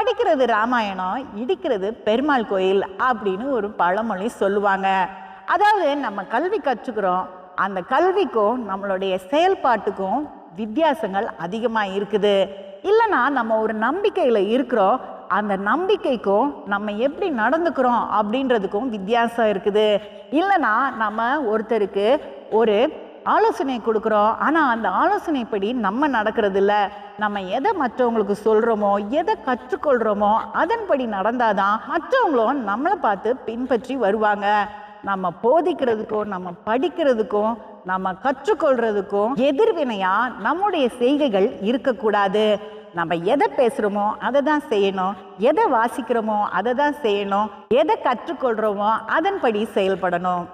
படிக்கிறது ராமாயணம் இடிக்கிறது பெருமாள் கோயில் அப்படின்னு ஒரு பழமொழி சொல்லுவாங்க. அதாவது நம்ம கல்வி கற்றுக்கிறோம். அந்த கல்விக்கும் நம்மளுடைய செயல்பாட்டுக்கும் வித்தியாசங்கள் அதிகமாக இருக்குது. இல்லைன்னா நம்ம ஒரு நம்பிக்கையில் இருக்கிறோம். அந்த நம்பிக்கைக்கும் நம்ம எப்படி நடந்துக்கிறோம் அப்படின்றதுக்கும் வித்தியாசம் இருக்குது. இல்லைன்னா நம்ம ஒருத்தருக்கு ஒரு ஆலோசனை கொடுக்குறோம். ஆனால் அந்த ஆலோசனைப்படி நம்ம நடக்கிறதில்ல. நம்ம எதை மற்றவங்களுக்கு சொல்கிறோமோ எதை கற்றுக்கொள்கிறோமோ அதன்படி நடந்தாதான் மற்றவங்களும் நம்மளை பார்த்து பின்பற்றி வருவாங்க. நம்ம போதிக்கிறதுக்கும் நம்ம படிக்கிறதுக்கும் நம்ம கற்றுக்கொள்கிறதுக்கும் எதிர்வினையாக நம்முடைய செய்கைகள் இருக்கக்கூடாது. நம்ம எதை பேசுகிறோமோ அதை தான் செய்யணும். எதை வாசிக்கிறோமோ அதை தான் செய்யணும். எதை கற்றுக்கொள்கிறோமோ அதன்படி செயல்படணும்.